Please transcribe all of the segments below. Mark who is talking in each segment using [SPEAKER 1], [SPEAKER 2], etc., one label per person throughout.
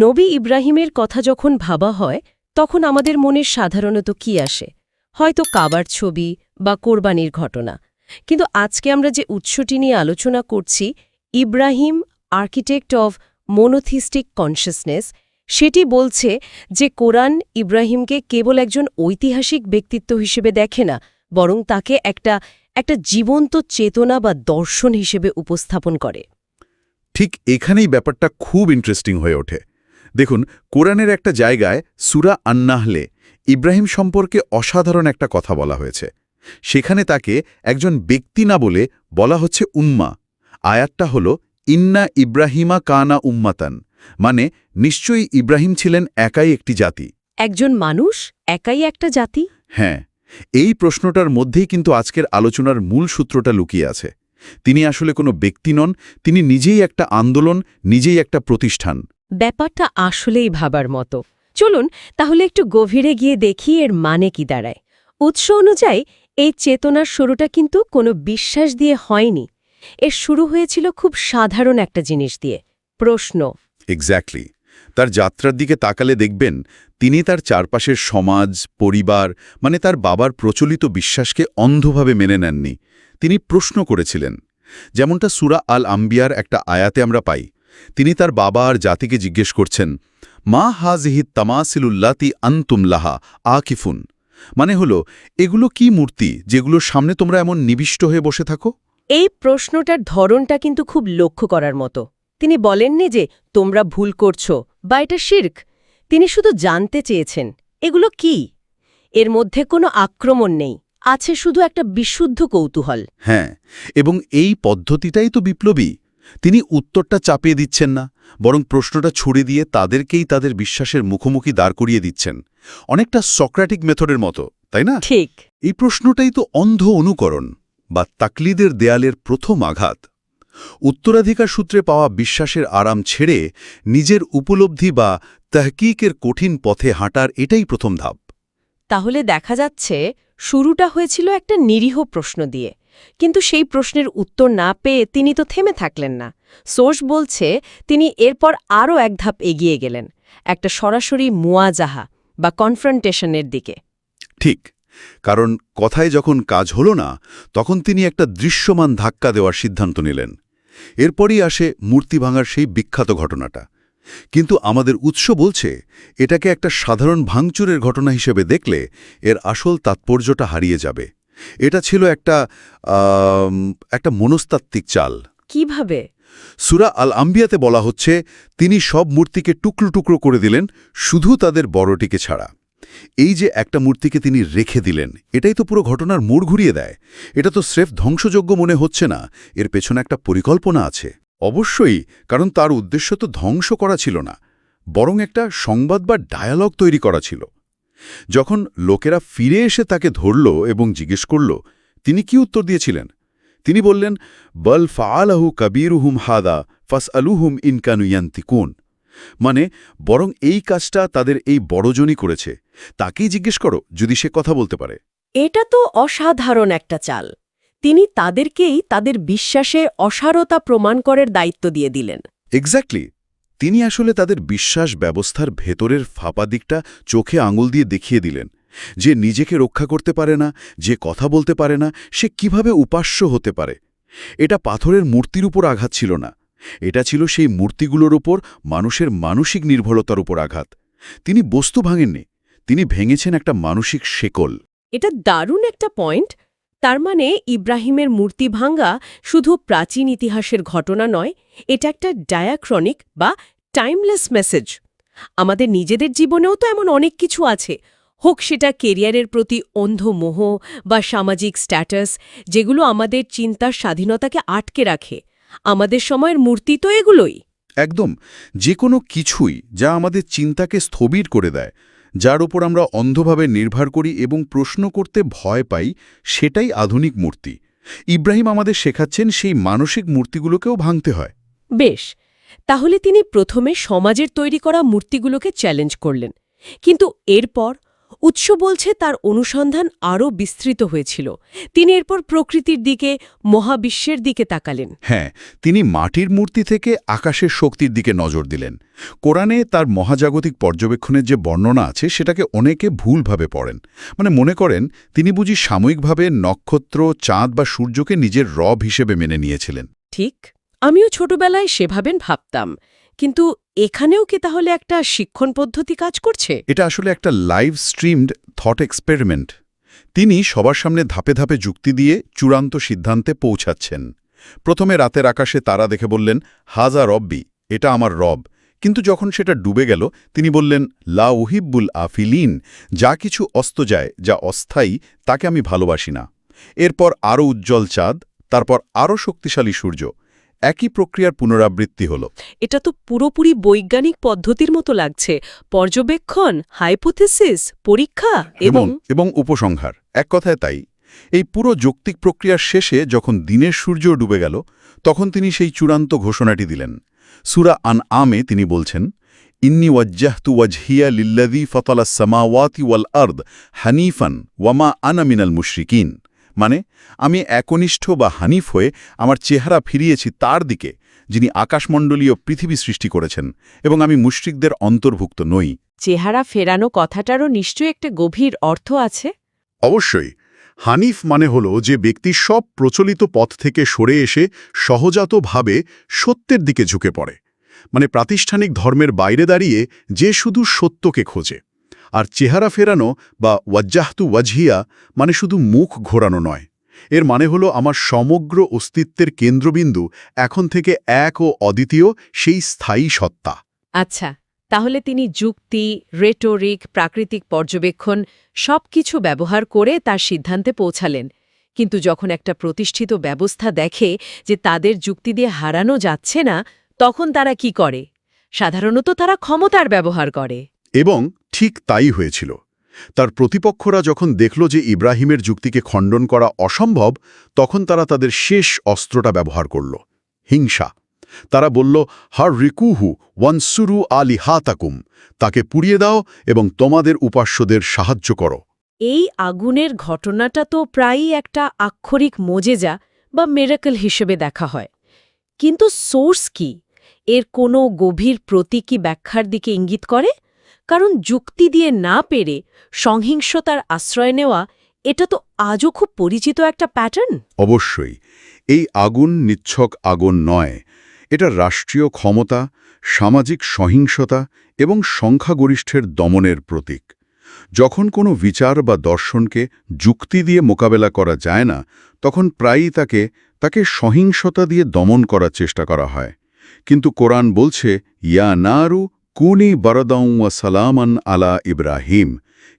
[SPEAKER 1] নবী ইব্রাহিমের কথা যখন ভাবা হয়, তখন আমাদের মনে সাধারণত কি আসে? হয়তো কাবার ছবি বা কোরবানির ঘটনা। কিন্তু আজকে আমরা যে উৎসটি নিয়ে আলোচনা করছি, Ibrahim architect of monotheistic consciousness, সেটি বলছে যে কোরআন ইব্রাহিমকে কেবল একজন ঐতিহাসিক ব্যক্তিত্ব হিসেবে দেখে না, বরং তাকে একটা একটা জীবন্ত চেতনা বা দর্শন হিসেবে উপস্থাপন করে।
[SPEAKER 2] ঠিক এখানেই ব্যাপারটা খুব ইন্টারেস্টিং হয়ে ওঠে। দেখুন কোরআনের একটা জায়গায় সুরা আন্নাহলে ইব্রাহিম সম্পর্কে অসাধারণ একটা কথা বলা হয়েছে। সেখানে তাকে একজন ব্যক্তি না বলে বলা হচ্ছে উম্মা। আয়াতটা হল ইন্না ইব্রাহিমা কানা উম্মাতান মানে নিশ্চয়ই ইব্রাহিম ছিলেন একাই একটি জাতি।
[SPEAKER 1] একজন মানুষ একাই একটা জাতি?
[SPEAKER 2] হ্যাঁ এই প্রশ্নটার মধ্যেই কিন্তু আজকের আলোচনার মূল সূত্রটা লুকিয়ে আছে। তিনি আসলে কোনো ব্যক্তি নন তিনি নিজেই একটা আন্দোলন নিজেই একটা প্রতিষ্ঠান।
[SPEAKER 1] ব্যাপারটা আসলেই ভাবার মতো। চলুন, তাহলে একটু গভীরে গিয়ে দেখি এর মানে কি দাঁড়ায়। উৎস অনুযায়ী, এই চেতনার শুরুটা কিন্তু কোনো বিশ্বাস দিয়ে হয়নি। এর শুরু হয়েছিল খুব সাধারণ একটা জিনিস দিয়ে, প্রশ্ন।
[SPEAKER 2] এক্স্যাক্টলি তার যাত্রার দিকে তাকালে দেখবেন, তিনি তার চারপাশের সমাজ, পরিবার মানে তার বাবার প্রচলিত বিশ্বাসকে অন্ধভাবে মেনে নেননি। তিনি প্রশ্ন করেছিলেন, যেমনটা সুরা আল আম্বিয়ার একটা আয়াতে আমরা পাই তিনি তার বাবা আর জাতিকে জিজ্ঞেস করছেন মা হাজিহিত তামাসিলুল্লাতি আন্তুমলাহা আকিফুন? মানে হলো এগুলো কি মূর্তি যেগুলোর সামনে তোমরা এমন নিবিষ্ট হয়ে বসে থাকো?
[SPEAKER 1] এই প্রশ্নটার ধরনটা কিন্তু খুব লক্ষ্য করার মতো। তিনি বলেননি যে তোমরা ভুল করছ বা এটা শির্ক। তিনি শুধু জানতে চেয়েছেন এগুলো কি? এর মধ্যে কোনো আক্রমণ নেই আছে শুধু একটা বিশুদ্ধ কৌতূহল।
[SPEAKER 2] হ্যাঁ এবং এই পদ্ধতিটাই তো বিপ্লবী। তিনি উত্তরটা চাপিয়ে দিচ্ছেন না বরং প্রশ্নটা ছুড়ে দিয়ে তাদেরকেই তাদের বিশ্বাসের মুখোমুখি দাঁড় করিয়ে দিচ্ছেন। অনেকটা সক্রাটিক মেথডের মতো তাই না?
[SPEAKER 1] ঠিক।
[SPEAKER 2] এই প্রশ্নটাই তো অন্ধ অনুকরণ বা তাকলিদের দেয়ালের প্রথম আঘাত। উত্তরাধিকার সূত্রে পাওয়া বিশ্বাসের আরাম ছেড়ে নিজের উপলব্ধি বা তহকিকের কঠিন পথে হাঁটার এটাই প্রথম ধাপ।
[SPEAKER 1] তাহলে দেখা যাচ্ছে শুরুটা হয়েছিল একটা নিরীহ প্রশ্ন দিয়ে। কিন্তু সেই প্রশ্নের উত্তর না পেয়ে তিনি তো থেমে থাকলেন না। সোর্স বলছে, তিনি এরপর আরও এক ধাপ এগিয়ে গেলেন, একটা সরাসরি মুয়াজাহা বা কনফ্রন্টেশনের দিকে।
[SPEAKER 2] ঠিক, কারণ কথায় যখন কাজ হল না, তখন তিনি একটা দৃশ্যমান ধাক্কা দেওয়ার সিদ্ধান্ত নিলেন। এরপরই আসে মূর্তি ভাঙার সেই বিখ্যাত ঘটনাটা। কিন্তু আমাদের উৎস বলছে, এটাকে একটা সাধারণ ভাঙচুরের ঘটনা হিসেবে দেখলে এর আসল তাৎপর্যটা হারিয়ে যাবে। এটা ছিল একটা একটা মনস্তাত্ত্বিক চাল।
[SPEAKER 1] কীভাবে?
[SPEAKER 2] সুরা আল আম্বিয়াতে বলা হচ্ছে তিনি সব মূর্তিকে টুকরো টুকরো করে দিলেন শুধু তাদের বড়টিকে ছাড়া। এই যে একটা মূর্তিকে তিনি রেখে দিলেন এটাই তো পুরো ঘটনার মোড় ঘুরিয়ে দেয়। এটা তো স্রেফ ধ্বংসযোগ্য মনে হচ্ছে না এর পেছনে একটা পরিকল্পনা আছে। অবশ্যই কারণ তার উদ্দেশ্য তো ধ্বংস করা ছিল না বরং একটা সংবাদ বা ডায়ালগ তৈরি করা ছিল। যখন লোকেরা ফিরে এসে তাকে ধরল এবং জিজ্ঞেস করল তিনি কি উত্তর দিয়েছিলেন? তিনি বললেন বল ফাআলাহু কবিরুহুম হাদা ফাস আলুহুম ইনকানুয়ান্তিকুন মানে বরং এই কাজটা তাদের এই বড়জনই করেছে। তাকেই জিজ্ঞেস করো যদি সে কথা বলতে পারে।
[SPEAKER 1] এটা তো অসাধারণ একটা চাল। তিনি তাদেরকেই তাদের বিশ্বাসে অসারতা প্রমাণ করার দায়িত্ব দিয়ে দিলেন।
[SPEAKER 2] এক্স্যাক্টলি তিনি আসলে তাদের বিশ্বাস ব্যবস্থার ভেতরের ফাঁপা দিকটা চোখে আঙুল দিয়ে দেখিয়ে দিলেন, যে নিজেকে রক্ষা করতে পারে না, যে কথা বলতে পারে না, সে কীভাবে উপাস্য হতে পারে। এটা পাথরের মূর্তির উপর আঘাত ছিল না, এটা ছিল সেই মূর্তিগুলোর উপর মানুষের মানসিক নির্ভরতার উপর আঘাত। তিনি বস্তু ভাঙেননি, তিনি ভেঙেছেন একটা মানসিক শেকল।
[SPEAKER 1] এটা দারুণ একটা পয়েন্ট তার মানে ইব্রাহিমের মূর্তি ভাঙ্গা শুধু প্রাচীন ইতিহাসের ঘটনা নয়, এটা একটা ডায়াক্রনিক বা টাইমলেস মেসেজ আমাদের নিজেদের জীবনেও তো এমন অনেক কিছু আছে। হোক সেটা কেরিয়ারের প্রতি অন্ধ মোহ বা সামাজিক স্ট্যাটাস যেগুলো আমাদের চিন্তার স্বাধীনতাকে আটকে রাখে। আমাদের সময়ের মূর্তি তো এগুলোই।
[SPEAKER 2] একদম যে কোনো কিছুই যা আমাদের চিন্তাকে স্থবির করে দেয়। যার উপর আমরা অন্ধভাবে নির্ভর করি এবং প্রশ্ন করতে ভয় পাই, সেটাই আধুনিক মূর্তি। ইব্রাহিম আমাদের শেখাচ্ছেন সেই মানসিক মূর্তিগুলোকেও ভাঙতে হয়।
[SPEAKER 1] বেশ, তাহলে তিনি প্রথমে সমাজের তৈরি করা মূর্তিগুলোকে চ্যালেঞ্জ করলেন। কিন্তু এরপর উৎস বলছে তার অনুসন্ধান আরও বিস্তৃত হয়েছিল। তিনি এরপর প্রকৃতির দিকে মহাবিশ্বের দিকে তাকালেন।
[SPEAKER 2] হ্যাঁ তিনি মাটির মূর্তি থেকে আকাশের শক্তির দিকে নজর দিলেন। কোরআনে তার মহাজাগতিক পর্যবেক্ষণের যে বর্ণনা আছে সেটাকে অনেকে ভুলভাবে পড়েন। মানে মনে করেন তিনি বুঝি সাময়িকভাবে নক্ষত্র চাঁদ বা সূর্যকে নিজের রব হিসেবে মেনে নিয়েছিলেন।
[SPEAKER 1] ঠিক আমিও ছোটবেলায় সেভাবেন ভাবতাম। কিন্তু এখানেও কি তাহলে একটা শিক্ষণ পদ্ধতি কাজ করছে?
[SPEAKER 2] এটা আসলে একটা লাইভ স্ট্রিমড থট এক্সপেরিমেন্ট তিনি সবার সামনে ধাপে ধাপে যুক্তি দিয়ে চূড়ান্ত সিদ্ধান্তে পৌঁছাচ্ছেন। প্রথমে রাতের আকাশে তারা দেখে বললেন, হাজা রব্বি, এটা আমার রব। কিন্তু যখন সেটা ডুবে গেল, তিনি বললেন, লা উহিব্বুল আফিলিন, যা কিছু অস্ত যায়, যা অস্থায়ী, তাকে আমি ভালোবাসি না। এরপর আরও উজ্জ্বল চাঁদ, তারপর আরও শক্তিশালী সূর্য। একই প্রক্রিয়ার পুনরাবৃত্তি হল।
[SPEAKER 1] এটা তো পুরোপুরি বৈজ্ঞানিক পদ্ধতির মতো লাগছে। পর্যবেক্ষণ হাইপোথেসিস পরীক্ষা এবং
[SPEAKER 2] এবং উপসংহার এক কথায় তাই। এই পুরো যৌক্তিক প্রক্রিয়ার শেষে যখন দিনের সূর্য ডুবে গেল তখন তিনি সেই চূড়ান্ত ঘোষণাটি দিলেন। সুরা আন আমে তিনি বলছেন ইন্নি ওয়াজ্জাহতু ওয়াজহিয়া লিল্লাদি ফতালা সামাওয়াতি ওয়াল আর্দ হানিফান ওয়ামা আনা মিনাল মুশরিকিন। মানে আমি একনিষ্ঠ বা হানিফ হয়ে আমার চেহারা ফিরিয়েছি তার দিকে যিনি আকাশমণ্ডলীয় পৃথিবী সৃষ্টি করেছেন এবং আমি মুশরিকদের অন্তর্ভুক্ত নই।
[SPEAKER 1] চেহারা ফেরানো কথাটারও নিশ্চয়ই একটা গভীর অর্থ আছে?
[SPEAKER 3] অবশ্যই। হানিফ মানে হল যে ব্যক্তি সব প্রচলিত পথ থেকে সরে এসে সহজাতভাবে সত্যের দিকে ঝুঁকে পড়ে। মানে প্রাতিষ্ঠানিক ধর্মের বাইরে দাঁড়িয়ে যে শুধু সত্যকে খোঁজে। আর চেহারা ফেরানো বা ওয়াজ্জাহতু ওয়াজহিয়া মানে শুধু মুখ ঘোরানো নয়। এর মানে হলো আমার সমগ্র অস্তিত্বের কেন্দ্রবিন্দু এখন থেকে এক ও অদ্বিতীয় সেই স্থায়ী সত্তা।
[SPEAKER 1] আচ্ছা তাহলে তিনি যুক্তি রেটোরিক প্রাকৃতিক পর্যবেক্ষণ সবকিছু ব্যবহার করে তার সিদ্ধান্তে পৌঁছালেন। কিন্তু যখন একটা প্রতিষ্ঠিত ব্যবস্থা দেখে যে তাদের যুক্তি দিয়ে হারানো যাচ্ছে না তখন তারা কি করে? সাধারণত তারা ক্ষমতার ব্যবহার করে।
[SPEAKER 3] এবং ঠিক তাই হয়েছিল। তার প্রতিপক্ষরা যখন দেখল যে ইব্রাহিমের যুক্তিকে খণ্ডন করা অসম্ভব, তখন তারা তাদের শেষ অস্ত্রটা ব্যবহার করল। হিংসা। তারা বলল, হার রিকুহু ওয়ানসুরু আলি হাতাকুম। তাকে পুড়িয়ে দাও এবং তোমাদের উপাস্যদের সাহায্য করো।
[SPEAKER 1] এই আগুনের ঘটনাটা তো প্রায়ই একটা আক্ষরিক মোজেজা বা মেরাকল হিসেবে দেখা হয়। কিন্তু সোর্স কি? এর কোনো গভীর প্রতীকী ব্যাখ্যার দিকে ইঙ্গিত করে? কারণ যুক্তি দিয়ে না পেরে সহিংসতার আশ্রয় নেওয়া, এটা তো আজও খুব পরিচিত একটা প্যাটার্ন
[SPEAKER 3] অবশ্যই। এই আগুন নিচ্ছক আগুন নয়। এটা রাষ্ট্রীয় ক্ষমতা, সামাজিক সহিংসতা এবং সংখ্যাগরিষ্ঠের দমনের প্রতীক। যখন কোনো বিচার বা দর্শনকে যুক্তি দিয়ে মোকাবেলা করা যায় না, তখন প্রায়ই তাকে তাকে সহিংসতা দিয়ে দমন করার চেষ্টা করা হয়। কিন্তু কোরআন বলছে, ইয়া নারু কুনি বারদাউ ওয়া সালামান আলা ইব্রাহিম।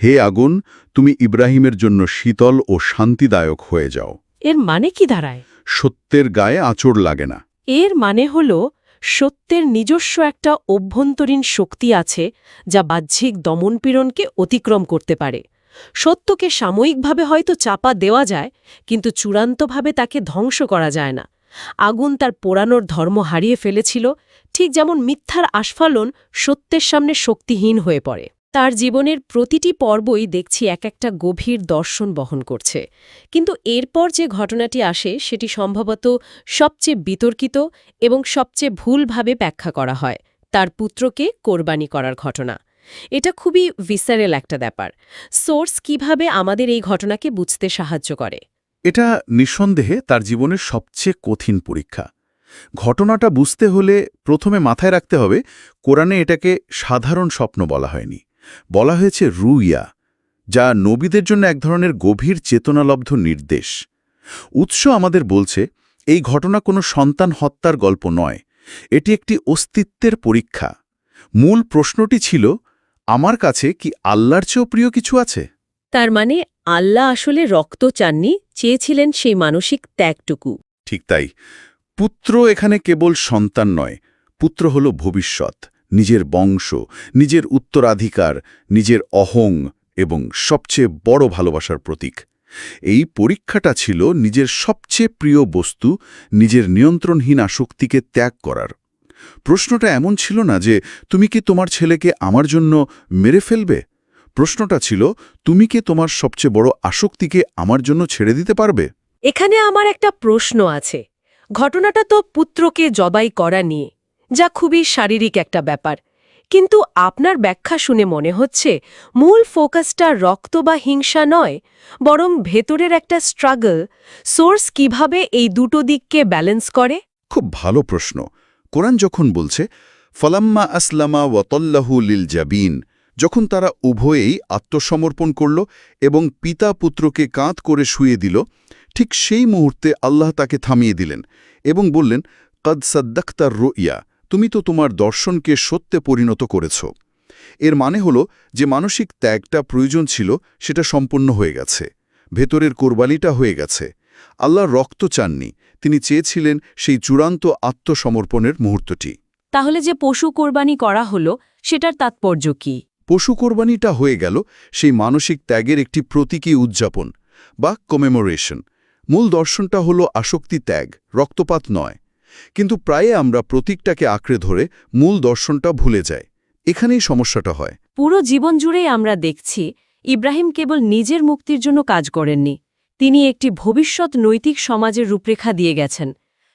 [SPEAKER 3] হে আগুন তুমি ইব্রাহিমের জন্য শীতল ও শান্তিদায়ক হয়ে যাও।
[SPEAKER 1] এর মানে কি দাঁড়ায়?
[SPEAKER 3] সত্যের গায়ে আঁচড় লাগে না।
[SPEAKER 1] এর মানে হল সত্যের নিজস্ব একটা অভ্যন্তরীণ শক্তি আছে যা বাহ্যিক দমনপীড়নকে অতিক্রম করতে পারে। সত্যকে সাময়িকভাবে হয়তো চাপা দেওয়া যায় কিন্তু চূড়ান্তভাবে তাকে ধ্বংস করা যায় না। আগুন তার পোড়ানোর ধর্ম হারিয়ে ফেলেছিল, ঠিক যেমন মিথ্যার আস্ফালন সত্যের সামনে শক্তিহীন হয়ে পড়ে। তার জীবনের প্রতিটি পর্বই দেখছি এক একটা গভীর দর্শন বহন করছে। কিন্তু এরপর যে ঘটনাটি আসে, সেটি সম্ভবত সবচেয়ে বিতর্কিত এবং সবচেয়ে ভুলভাবে ব্যাখ্যা করা হয়, তার পুত্রকে কোরবানি করার ঘটনা। এটা খুবই ভিসারেল একটা ব্যাপার। সোর্স কীভাবে আমাদের এই ঘটনাকে বুঝতে সাহায্য করে?
[SPEAKER 2] এটা নিঃসন্দেহে তার জীবনের সবচেয়ে কঠিন পরীক্ষা। ঘটনাটা বুঝতে হলে প্রথমে মাথায় রাখতে হবে, কোরআনে এটাকে সাধারণ স্বপ্ন বলা হয়নি। বলা হয়েছে রুইয়া, যা নবীদের জন্য এক ধরনের গভীর চেতনালব্ধ নির্দেশ। উৎস আমাদের বলছে, এই ঘটনা কোনো সন্তান হত্যার গল্প নয়, এটি একটি অস্তিত্বের পরীক্ষা। মূল প্রশ্নটি ছিল, আমার কাছে কি আল্লাহর চেয়েও প্রিয় কিছু আছে?
[SPEAKER 1] তার মানে আল্লাহ আসলে রক্ত চাননি, চেয়েছিলেন সেই মানসিক ত্যাগটুকু।
[SPEAKER 2] ঠিক তাই। পুত্র এখানে কেবল সন্তান নয়, পুত্র হল ভবিষ্যৎ, নিজের বংশ, নিজের উত্তরাধিকার, নিজের অহং এবং সবচেয়ে বড় ভালোবাসার প্রতীক। এই পরীক্ষাটা ছিল নিজের সবচেয়ে প্রিয় বস্তু, নিজের নিয়ন্ত্রণহীন আসক্তিকে ত্যাগ করার। প্রশ্নটা এমন ছিল না যে, তুমি কি তোমার ছেলেকে আমার জন্য মেরে ফেলবে? প্রশ্নটা ছিল তুমি কি তোমার সবচেয়ে বড় আসক্তিকে আমার জন্য ছেড়ে দিতে পারবে?
[SPEAKER 1] এখানে আমার একটা প্রশ্ন আছে। ঘটনাটা তো পুত্রকে জবাই করা নিয়ে যা খুবই শারীরিক একটা ব্যাপার। কিন্তু আপনার ব্যাখ্যা শুনে মনে হচ্ছে মূল ফোকাসটা রক্ত বা হিংসা নয় বরং ভেতরের একটা স্ট্রাগল সোর্স কীভাবে এই দুটো দিককে ব্যালেন্স করে?
[SPEAKER 2] খুব ভালো প্রশ্ন। কোরআন যখন বলছে ফলাম্মা আসলামা ওয়াতল্লাহু লিল জাবিন যখন তারা উভয়েই আত্মসমর্পণ করল এবং পিতা পুত্রকে কাঁধ করে শুয়ে দিল, ঠিক সেই মুহূর্তে আল্লাহ তাকে থামিয়ে দিলেন এবং বললেন, কদ সাদ্দাক্তার রোইয়া, তুমি তো তোমার দর্শনকে সত্যে পরিণত করেছ। এর মানে হল যে মানসিক ত্যাগটা প্রয়োজন ছিল, সেটা সম্পন্ন হয়ে গেছে। ভেতরের কোরবানিটা হয়ে গেছে। আল্লাহ রক্ত চাননি, তিনি চেয়েছিলেন সেই চূড়ান্ত আত্মসমর্পণের মুহূর্তটি।
[SPEAKER 1] তাহলে যে পশু কোরবানি করা হলো, সেটার তাৎপর্য কি?
[SPEAKER 2] পশু কোরবানিটা হয়ে গেল সেই মানসিক ত্যাগের একটি প্রতীকী উদযাপন বা কমেমোরেশন মূল দর্শনটা হলো আসক্তি ত্যাগ রক্তপাত নয়। কিন্তু প্রায়ে আমরা প্রতীকটাকে আঁকড়ে ধরে মূল দর্শনটা ভুলে যাই। এখানেই সমস্যাটা হয়।
[SPEAKER 1] পুরো জীবন জুড়েই আমরা দেখছি ইব্রাহিম কেবল নিজের মুক্তির জন্য কাজ করেননি। তিনি একটি ভবিষ্যৎ নৈতিক সমাজের রূপরেখা দিয়ে গেছেন।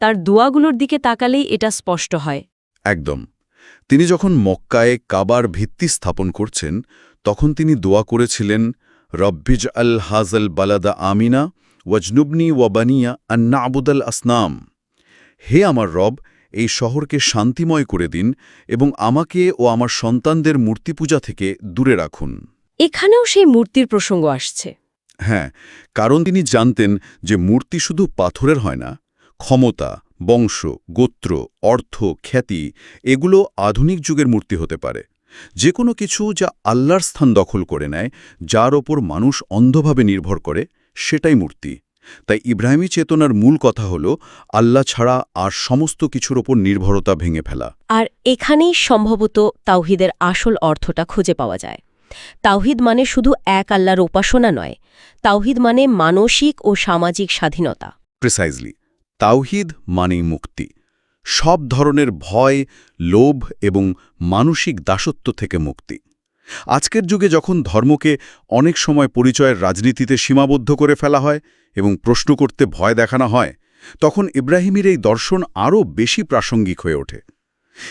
[SPEAKER 1] তার দোয়াগুলোর দিকে তাকালেই এটা স্পষ্ট হয়।
[SPEAKER 2] একদম। তিনি যখন মক্কায় কাবার ভিত্তি স্থাপন করছেন তখন তিনি দোয়া করেছিলেন রব্বিজ আল হাজল বালাদা আমিনা ওয়াজনুবনি ওয়াবানিয়া আন্না আবুদাল আসনাম। হে আমার রব এই শহরকে শান্তিময় করে দিন এবং আমাকে ও আমার সন্তানদের মূর্তি পূজা থেকে দূরে রাখুন।
[SPEAKER 1] এখানেও সেই মূর্তির প্রসঙ্গ আসছে।
[SPEAKER 2] হ্যাঁ কারণ তিনি জানতেন যে মূর্তি শুধু পাথরের হয় না ক্ষমতা। বংশ গোত্র অর্থ খ্যাতি এগুলো আধুনিক যুগের মূর্তি হতে পারে। যে কোনো কিছু যা আল্লাহর স্থান দখল করে নেয় যার ওপর মানুষ অন্ধভাবে নির্ভর করে সেটাই মূর্তি। তাই ইব্রাহিমী চেতনার মূল কথা হল আল্লাহ ছাড়া আর সমস্ত কিছুর ওপর নির্ভরতা ভেঙে ফেলা।
[SPEAKER 1] আর এখানেই সম্ভবত তাওহিদের আসল অর্থটা খুঁজে পাওয়া যায়। তাওহিদ মানে শুধু এক আল্লাহর উপাসনা নয় তাওহিদ মানে মানসিক ও সামাজিক স্বাধীনতা।
[SPEAKER 2] প্রিসাইজলি তাওহিদ মানেই মুক্তি। সব ধরনের ভয়, লোভ এবং মানসিক দাসত্ব থেকে মুক্তি। আজকের যুগে যখন ধর্মকে অনেক সময় পরিচয়ের রাজনীতিতে সীমাবদ্ধ করে ফেলা হয় এবং প্রশ্ন করতে ভয় দেখানো হয়, তখন ইব্রাহিমের এই দর্শন আরও বেশি প্রাসঙ্গিক হয়ে ওঠে।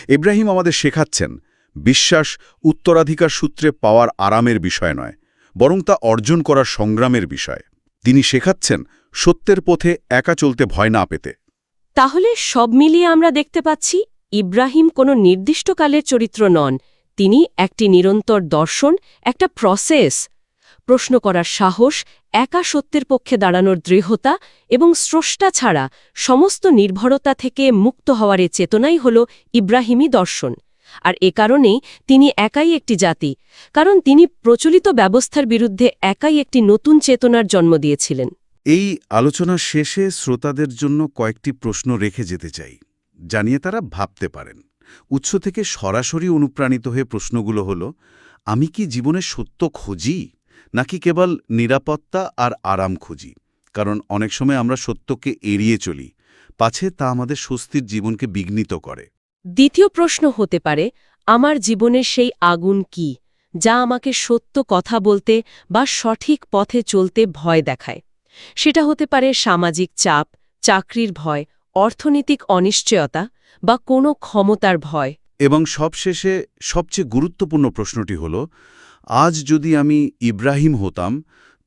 [SPEAKER 2] ইব্রাহিম আমাদের শেখাচ্ছেন, বিশ্বাস উত্তরাধিকার সূত্রে পাওয়ার আরামের বিষয় নয়, বরং তা অর্জন করার সংগ্রামের বিষয়। তিনি শেখাচ্ছেন সত্যের পথে একা চলতে ভয় না পেতে।
[SPEAKER 1] তাহলে সব মিলিয়ে আমরা দেখতে পাচ্ছি, ইব্রাহিম কোনো নির্দিষ্ট কালের চরিত্র নন, তিনি একটি নিরন্তর দর্শন, একটা প্রসেস প্রশ্ন করার সাহস, একা সত্যের পক্ষে দাঁড়ানোর দৃঢ়তা এবং স্রষ্টা ছাড়া সমস্ত নির্ভরতা থেকে মুক্ত হওয়ার এ চেতনাই হল ইব্রাহিমী দর্শন। আর এ কারণেই তিনি একাই একটি জাতি, কারণ তিনি প্রচলিত ব্যবস্থার বিরুদ্ধে একাই একটি নতুন চেতনার জন্ম দিয়েছিলেন।
[SPEAKER 2] এই আলোচনা শেষে শ্রোতাদের জন্য কয়েকটি প্রশ্ন রেখে যেতে চাই জানিয়ে তারা ভাবতে পারেন। উৎস থেকে সরাসরি অনুপ্রাণিত হয়ে প্রশ্নগুলো হল, আমি কি জীবনে সত্য খুঁজি, নাকি কেবল নিরাপত্তা আর আরাম খুঁজি? কারণ অনেক সময় আমরা সত্যকে এড়িয়ে চলি, পাছে তা আমাদের স্বস্তির জীবনকে বিঘ্নিত করে।
[SPEAKER 1] দ্বিতীয় প্রশ্ন হতে পারে, আমার জীবনের সেই আগুন কি, যা আমাকে সত্য কথা বলতে বা সঠিক পথে চলতে ভয় দেখায়? সেটা হতে পারে সামাজিক চাপ, চাকরির ভয়, অর্থনৈতিক অনিশ্চয়তা বা কোনো ক্ষমতার ভয়।
[SPEAKER 2] এবং সবশেষে সবচেয়ে গুরুত্বপূর্ণ প্রশ্নটি হল, আজ যদি আমি ইব্রাহিম হতাম,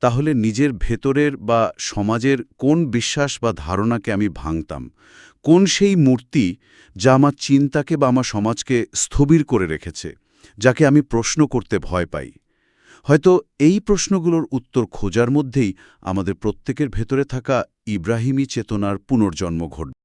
[SPEAKER 2] তাহলে নিজের ভেতরের বা সমাজের কোন বিশ্বাস বা ধারণাকে আমি ভাঙতাম? কোন সেই মূর্তি যা আমার চিন্তাকে বা আমার সমাজকে স্থবির করে রেখেছে, যাকে আমি প্রশ্ন করতে ভয় পাই? হয়তো এই প্রশ্নগুলোর উত্তর খোঁজার মধ্যেই আমাদের প্রত্যেকের ভেতরে থাকা ইব্রাহিমী চেতনার পুনর্জন্ম ঘটবে।